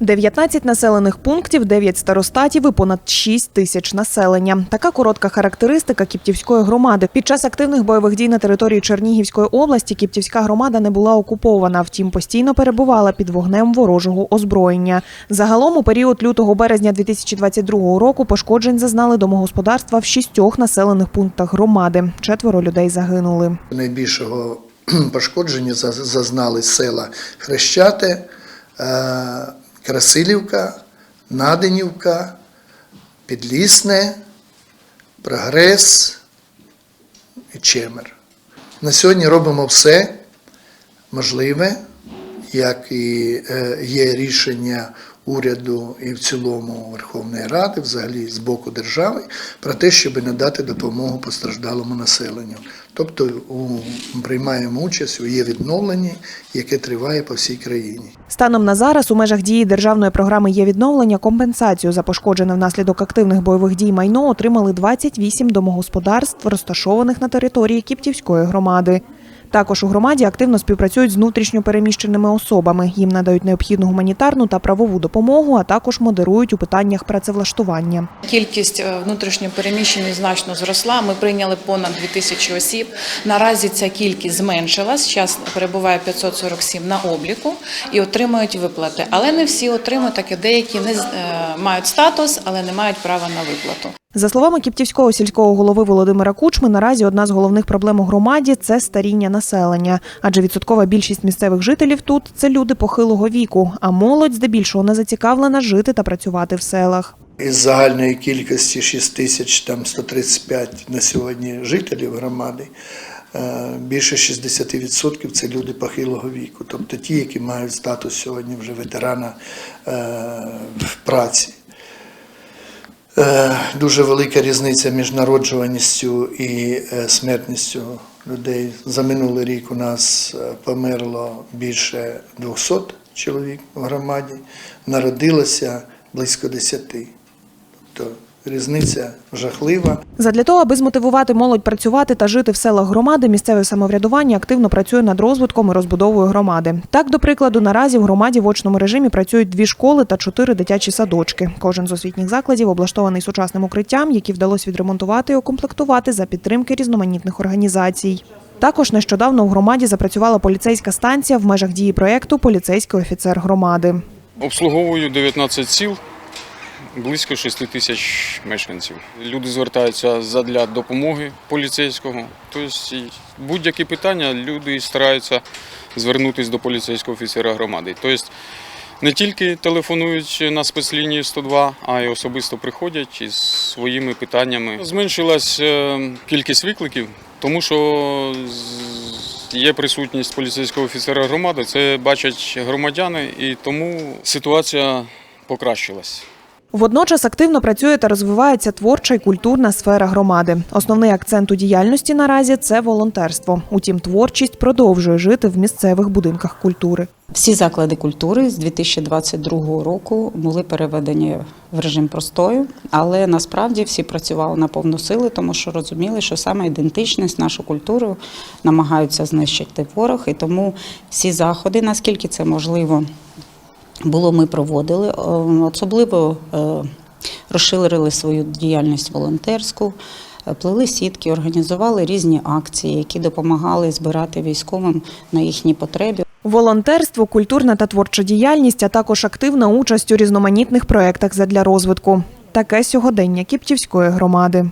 19 населених пунктів, 9 старостатів і понад 6 тисяч населення. Така коротка характеристика Кіптівської громади. Під час активних бойових дій на території Чернігівської області Кіптівська громада не була окупована, втім постійно перебувала під вогнем ворожого озброєння. Загалом у період лютого-березня 2022 року пошкоджень зазнали домогосподарства в шістьох населених пунктах громади. Четверо людей загинули. Найбільшого пошкодження за- зазнали села Хрещати, е, Красилівка, Наденівка, Підлісне, Прогрес і Чемер. На сьогодні робимо все можливе, як і е, є рішення уряду і в цілому Верховної Ради, взагалі з боку держави, про те, щоб надати допомогу постраждалому населенню. Тобто у, приймаємо участь у є відновленні, яке триває по всій країні. Станом на зараз у межах дії державної програми є відновлення. Компенсацію за пошкоджене внаслідок активних бойових дій майно отримали 28 домогосподарств, розташованих на території Кіптівської громади. Також у громаді активно співпрацюють з внутрішньо переміщеними особами. Їм надають необхідну гуманітарну та правову допомогу, а також модерують у питаннях працевлаштування. Кількість е, внутрішньопереміщених значно зросла. Ми прийняли понад 2000 осіб. Наразі ця кількість зменшилась. Зараз перебуває 547 на обліку і отримують виплати. Але не всі отримують, так і деякі не е, мають статус, але не мають права на виплату. За словами Кіптівського сільського голови Володимира Кучми, наразі одна з головних проблем у громаді це старіння населення, адже відсоткова більшість місцевих жителів тут це люди похилого віку, а молодь здебільшого не зацікавлена жити та працювати в селах. Із загальної кількості 6 тисяч там 135 на сьогодні жителів громади. е, Більше 60% це люди похилого віку, тобто ті, які мають статус сьогодні вже ветерана е, в праці. Е, Дуже велика різниця між народжуваністю і е, смертністю людей. За минулий рік у нас е, померло більше 200 чоловік в громаді, народилося близько 10. Тобто різниця жахлива. Задля того, аби змотивувати молодь працювати та жити в селах громади, місцеве самоврядування активно працює над розвитком і розбудовою громади. Так, до прикладу, наразі в громаді в очному режимі працюють дві школи та чотири дитячі садочки. Кожен з освітніх закладів облаштований сучасним укриттям, які вдалося відремонтувати і укомплектувати за підтримки різноманітних організацій. Також нещодавно у громаді запрацювала поліцейська станція в межах дії проєкту Поліцейський офіцер громади. Обслуговую 19 сіл, близько 6 тисяч мешканців. Люди звертаються задля допомоги поліцейського. Тобто будь-які питання люди стараються звернутися до поліцейського офіцера громади. Тобто не тільки телефонують на спецлінії 102, а й особисто приходять із своїми питаннями. Зменшилась е, кількість викликів, тому що є присутність поліцейського офіцера громади. Це бачать громадяни, і тому ситуація покращилась. Водночас активно працює та розвивається творча і культурна сфера громади. Основний акцент у діяльності наразі це волонтерство. Утім, творчість продовжує жити в місцевих будинках культури. Всі заклади культури з 2022 року були переведені в режим простою, але насправді всі працювали на повну сили, тому що розуміли, що саме ідентичність, нашу культуру намагаються знищити ворог, і тому всі заходи, наскільки це можливо, було ми проводили. Е, Особливо е, розширили свою діяльність волонтерську, е, плели сітки, організували різні акції, які допомагали збирати військовим на їхні потреби. Волонтерство, культурна та творча діяльність, а також активна участь у різноманітних проєктах задля розвитку. Таке сьогодення Кіптівської громади.